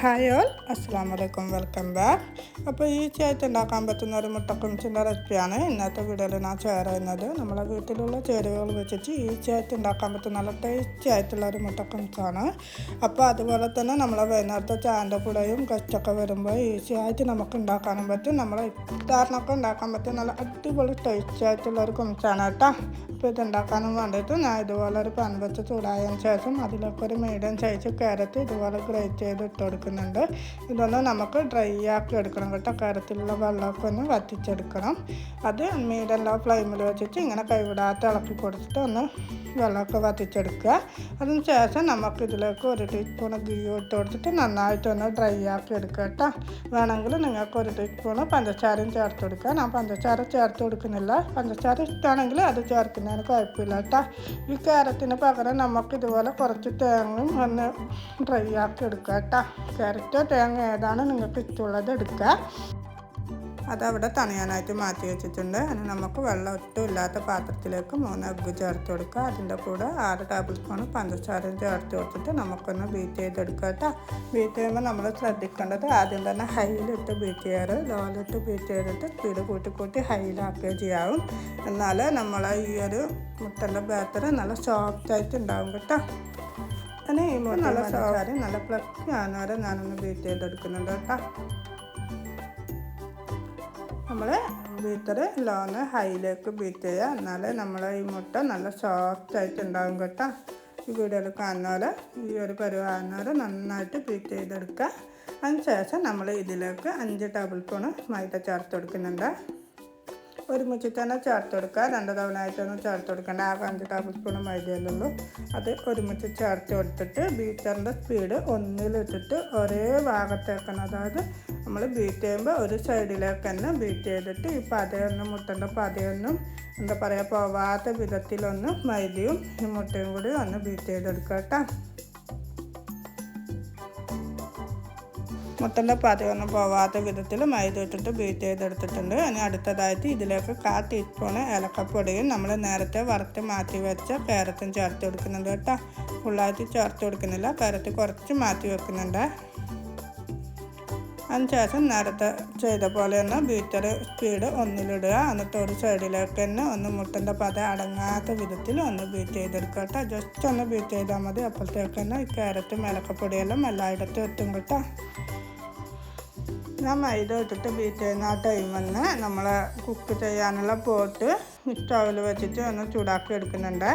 Hi all അസ്സാം വലൈക്കും welcome back. അപ്പോൾ ഈ ചേർത്ത് ഉണ്ടാക്കാൻ പറ്റുന്ന ഒരു മുട്ടക്കുഞ്ചിന്റെ റെസിപ്പിയാണ്. ഇന്നത്തെ വീഡിയോയിൽ ഞാൻ ചേരുന്നത് നമ്മളെ വീട്ടിലുള്ള ചേരുവകൾ വെച്ചിട്ട് ഈ ചേർത്ത് ഉണ്ടാക്കാൻ പറ്റുന്ന നല്ല ടേസ്റ്റി ആയിട്ടുള്ള ഒരു മുട്ടക്കുഞ്ചാണ് അപ്പോൾ അതുപോലെ തന്നെ നമ്മളെ വൈകുന്നേരത്തെ ചാന്റെ കൂടെയും ഗസ്റ്റൊക്കെ വരുമ്പോൾ ഈസി ആയിട്ട് നമുക്ക് ഉണ്ടാക്കാനും പറ്റും. നമ്മളെ ഇഫ്താറിനൊക്കെ ഉണ്ടാക്കാൻ പറ്റും നല്ല അടിപൊളി ടേസ്റ്റി ആയിട്ടുള്ള ഒരു കുഞ്ചാണ് കേട്ടോ. അപ്പോൾ ഇതുണ്ടാക്കാനും വേണ്ടിയിട്ട് ഞാൻ ഇതുപോലെ ഒരു പാൻ വെച്ച് ചൂടായതിനു ശേഷം അതിലേക്ക് ഒരു മീഡിയം സൈസ് ക്യാരറ്റ് ഇതുപോലെ ഗ്രേറ്റ് ചെയ്ത് ഇട്ട് കൊടുക്കുന്നുണ്ട്. ഇതൊന്ന് നമുക്ക് ഡ്രൈ ആക്കി എടുക്കണം കേട്ടോ. കരത്തിലുള്ള വെള്ളമൊക്കെ ഒന്ന് വറ്റിച്ചെടുക്കണം. അത് മീഡിയം ലോ ഫ്ലെയിമിൽ വെച്ചിട്ട് ഇങ്ങനെ കൈവിടാത്ത ഇളക്കി കൊടുത്തിട്ട് ഒന്ന് വെള്ളമൊക്കെ വറ്റിച്ചെടുക്കുക. അതിന് ശേഷം നമുക്ക് ഇതിലേക്ക് ഒരു ടീസ്പൂൺ ഗീ ഇട്ട് കൊടുത്തിട്ട് നന്നായിട്ടൊന്ന് ഡ്രൈ ആക്കി എടുക്കുക കേട്ടോ. വേണമെങ്കിൽ നിങ്ങൾക്ക് ഒരു ടീസ്പൂൺ പഞ്ചസാരയും ചേർത്ത് കൊടുക്കുക ഞാൻ പഞ്ചസാര ചേർത്ത് കൊടുക്കുന്നില്ല. പഞ്ചസാര ഇഷ്ടമാണെങ്കിൽ അത് ചേർക്കുന്നതിന് കുഴപ്പമില്ല കേട്ടോ. ഈ ക്യാരറ്റിന് പകരം നമുക്ക് ഇതുപോലെ കുറച്ച് തേങ്ങയും ഒന്ന് ഡ്രൈ ആക്കി എടുക്കുക കേട്ടോ. ക്യാരറ്റോ തേങ്ങ ഏതാണ് നിങ്ങൾക്ക് ഇഷ്ടമുള്ളത് എടുക്കുക. അതവിടെ തണിയാനായിട്ട് മാറ്റി വെച്ചിട്ടുണ്ട്. അതിന് നമുക്ക് വെള്ളം ഒട്ടും ഇല്ലാത്ത പാത്രത്തിലേക്ക് മൂന്ന് എഗ്ഗ് ചേർത്ത് കൊടുക്കുക. അതിന്റെ കൂടെ ആറ് ടേബിൾ സ്പൂൺ പഞ്ചസാരയും ചേർത്ത് കൊടുത്തിട്ട് നമുക്കൊന്ന് ബീറ്റ് ചെയ്തെടുക്കുക കേട്ടോ. ബീറ്റ് ചെയ്യുമ്പോൾ നമ്മൾ ശ്രദ്ധിക്കേണ്ടത് ആദ്യം തന്നെ ഹൈയിലിട്ട് ബീറ്റ് ചെയ്യാറ്. ലോയിലിട്ട് ബീറ്റ് ചെയ്തിട്ട് സ്പീഡ് കൂട്ടി കൂട്ടി ഹൈയിലാക്കുകയും ചെയ്യാവും. എന്നാൽ നമ്മൾ ഈ ഒരു മുട്ടന്റെ ബാറ്റർ നല്ല സോഫ്റ്റ് ആയിട്ട് ഉണ്ടാവും കേട്ടോ. അങ്ങനെ ഈ മുട്ട നല്ല സോഫ്റ്റ് നല്ല പ്ലസ് ആകുന്നവരെ ഞാനൊന്ന് ബീറ്റ് ചെയ്തെടുക്കുന്നുണ്ട് കേട്ടോ. നമ്മൾ ബീറ്റർ ലോന്ന് ഹൈയിലേക്ക് ബീറ്റ് ചെയ്യുക. എന്നാലേ നമ്മൾ ഈ മുട്ട നല്ല സോഫ്റ്റ് ആയിട്ട് ഉണ്ടാകും കേട്ടോ. ഈ വീഡിയോയിൽ കാണുന്ന ഈ ഒരു പരുവാകുന്ന പോലെ നന്നായിട്ട് ബീറ്റ് ചെയ്തെടുക്കുക. അതിന് ശേഷം നമ്മൾ ഇതിലേക്ക് അഞ്ച് ടേബിൾ സ്പൂൺ മൈദ ചേർത്ത് കൊടുക്കുന്നുണ്ട്. ഒരുമിച്ച് തന്നെ ചേർത്ത് കൊടുക്കുക. രണ്ട് തവണ ആയിട്ടൊന്നും ചേർത്ത് കൊടുക്കേണ്ട. ആകെ അഞ്ച് ടേബിൾ സ്പൂൺ മൈദയുള്ളൂ അത് ഒരുമിച്ച് ചേർത്ത് കൊടുത്തിട്ട് ബീറ്ററിന്റെ സ്പീഡ് ഒന്നിലിട്ടിട്ട് ഒരേ ഭാഗത്തേക്കാണ്. അതായത് നമ്മൾ ബീറ്റ് ചെയ്യുമ്പോൾ ഒരു സൈഡിലേക്ക് തന്നെ ബീറ്റ് ചെയ്തിട്ട് ഈ പതയൊന്നും മുട്ടന്റെ പതയൊന്നും എന്താ പറയുക പോവാത്ത വിധത്തിലൊന്ന് മൈദയും ഈ മുട്ടയും കൂടി ഒന്ന് ബീറ്റ് ചെയ്തെടുക്കാം കേട്ടോ. മുട്ടന്റെ പതയൊന്നും പോവാത്ത വിധത്തിൽ മൈദ ഇട്ടിട്ട് ബീറ്റ് ചെയ്തെടുത്തിട്ടുണ്ട്. ഇനി അടുത്തതായിട്ട് ഇതിലേക്ക് കാ ടീസ്പൂണ് ഏലക്കപ്പൊടിയും നമ്മൾ നേരത്തെ വറുത്ത് മാറ്റി വെച്ച പേരത്തും ചേർത്ത് കൊടുക്കുന്നുണ്ട് കേട്ടോ. ഫുള്ളായിട്ട് ചേർത്ത് കൊടുക്കുന്നില്ല. പേരത്ത് കുറച്ച് മാറ്റി വെക്കുന്നുണ്ട്. അതിനുശേഷം നേരത്തെ ചെയ്ത പോലെ തന്നെ ബീറ്റർ സ്പീഡ് ഒന്നിലിടുക. എന്നിട്ട് ഒരു സൈഡിലേക്ക് തന്നെ ഒന്ന് മുട്ടന്റെ പത അടങ്ങാത്ത വിധത്തിൽ ഒന്ന് ബീറ്റ് ചെയ്തെടുക്കുക കേട്ടോ. ജസ്റ്റ് ഒന്ന് ബീറ്റ് ചെയ്താൽ മതി. അപ്പോഴത്തേക്ക് തന്നെ ഈ ക്യാരറ്റും ഏലക്കപ്പൊടിയെല്ലാം എല്ലായിടത്തും എത്തും കേട്ടോ. ഞാൻ മൈദ ഇട്ടിട്ട് ബീറ്റ് ചെയ്യുന്ന ആ ടൈമിൽ നമ്മൾ കുക്ക് ചെയ്യാനുള്ള പോട്ട് സ്റ്റൗവിൽ വെച്ചിട്ട് ഒന്ന് ചൂടാക്കി എടുക്കുന്നുണ്ട്.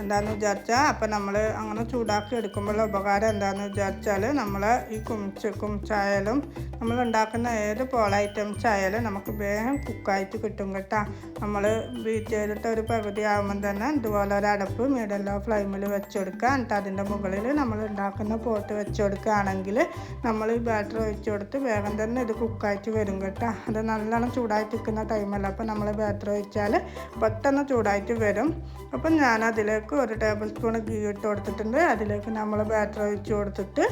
എന്താണെന്ന് വിചാരിച്ചാൽ അപ്പം നമ്മൾ അങ്ങനെ ചൂടാക്കി എടുക്കുമ്പോഴുള്ള ഉപകാരം എന്താണെന്ന് വിചാരിച്ചാൽ നമ്മൾ ഈ കുമിച്ച് കുമിച്ചായാലും നമ്മൾ ഉണ്ടാക്കുന്ന ഏത് പോള ഐറ്റംസ് ആയാലും നമുക്ക് വേഗം കുക്കായിട്ട് കിട്ടും കേട്ടോ. നമ്മൾ ബീറ്റ് ചെയ്തിട്ട് ഒരു പകുതി ആകുമ്പം തന്നെ ഇതുപോലെ ഒരു അടപ്പ് മീഡിയല്ലോ ഫ്ലൈമിൽ ഫ്ലെയിമിൽ വെച്ച് കൊടുക്കുക എന്നിട്ട് അതിന്റെ മുകളിൽ നമ്മൾ ഉണ്ടാക്കുന്ന പോട്ട് വെച്ച് കൊടുക്കുകയാണെങ്കിൽ നമ്മൾ ഈ ബാറ്റർ ഒഴിച്ച് കൊടുത്ത് വേഗം തന്നെ ഇത് കുക്കായിട്ട് വരും കേട്ടോ. അത് നല്ലോണം ചൂടായിട്ട് നിൽക്കുന്ന ടൈമല്ല അപ്പോൾ നമ്മൾ ബാറ്റർ ഒഴിച്ചാൽ പെട്ടെന്ന് ചൂടായിട്ട് വരും. അപ്പം ഞാൻ അതിലേക്ക് ഒരു ടേബിൾ സ്പൂൺ ഗീ ഇട്ട് കൊടുത്തിട്ടുണ്ട്. അതിലേക്ക് നമ്മൾ ബാറ്റർ ഒഴിച്ച് കൊടുത്തിട്ട്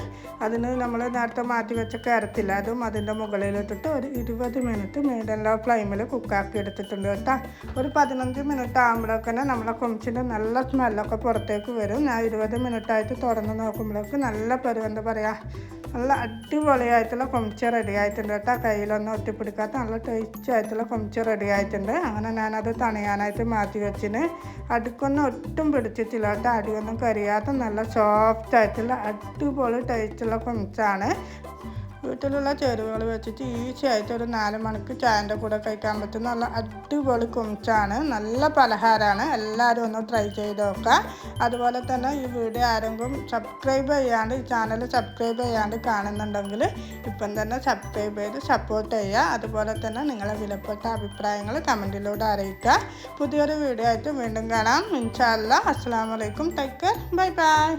അതിന് നമ്മൾ നേരത്തെ മാറ്റി വെച്ച കരത്തില്ല അതും അതിന്റെ മുകളിലിട്ടിട്ട് ഒരു ഇരുപത് മിനിറ്റ് മീഡിയം ലോ ഫ്ലെയിമിൽ കുക്കാക്കി എടുത്തിട്ടുണ്ട് കേട്ടോ. ഒരു പതിനഞ്ച് മിനിറ്റ് ആകുമ്പോഴൊക്കെ നമ്മളെ കൊമിച്ചിന്റെ നല്ല സ്മെല്ലൊക്കെ പുറത്തേക്ക് വരും. ഞാൻ ഇരുപത് മിനിറ്റായിട്ട് തുറന്ന് നോക്കുമ്പോഴേക്ക് നല്ല എന്താ പറയുക നല്ല അടിപൊളിയായിട്ടുള്ള കൊമിച്ച റെഡി ആയിട്ടുണ്ട് കേട്ടോ. കയ്യിലൊന്നും ഒട്ടിപ്പിടിക്കാത്ത നല്ല ടേസ്റ്റായിട്ടുള്ള കൊമിച്ച റെഡി ആയിട്ടുണ്ട്. അങ്ങനെ ഞാനത് തണിയാനായിട്ട് മാറ്റി വെച്ചിന്. അടുക്കൊന്നും ഒട്ടും പിടിച്ചിട്ടില്ല കേട്ടോ. അടിയൊന്നും കരിയാത്ത നല്ല സോഫ്റ്റ് ആയിട്ടുള്ള അടിപൊളി ടേസ്റ്റുള്ള കൊമിച്ചാണ് വീട്ടിലുള്ള ചേരുവകൾ വെച്ചിട്ട് ഈസി ആയിട്ട് ഒരു നാല് മണിക്ക് ചായന്റെ കൂടെ കഴിക്കാൻ പറ്റും നല്ല അടിപൊളി കുമിച്ചാണ്. നല്ല പലഹാരമാണ്. എല്ലാവരും ഒന്ന് ട്രൈ ചെയ്ത് നോക്കുക. അതുപോലെ തന്നെ ഈ വീഡിയോ ആരെങ്കിലും സബ്സ്ക്രൈബ് ചെയ്യാണ്ട് ഈ ചാനൽ സബ്സ്ക്രൈബ് ചെയ്യാണ്ട് കാണുന്നുണ്ടെങ്കിൽ ഇപ്പം തന്നെ സബ്സ്ക്രൈബ് ചെയ്ത് സപ്പോർട്ട് ചെയ്യുക. അതുപോലെ തന്നെ നിങ്ങളെ വിലപ്പെട്ട അഭിപ്രായങ്ങൾ കമന്റിലൂടെ അറിയിക്കുക. പുതിയൊരു വീഡിയോ ആയിട്ട് വീണ്ടും കാണാം. ഇൻഷാല്ല അസ്സാം വലൈക്കും ടേക്ക് കെയർ ബൈ ബൈ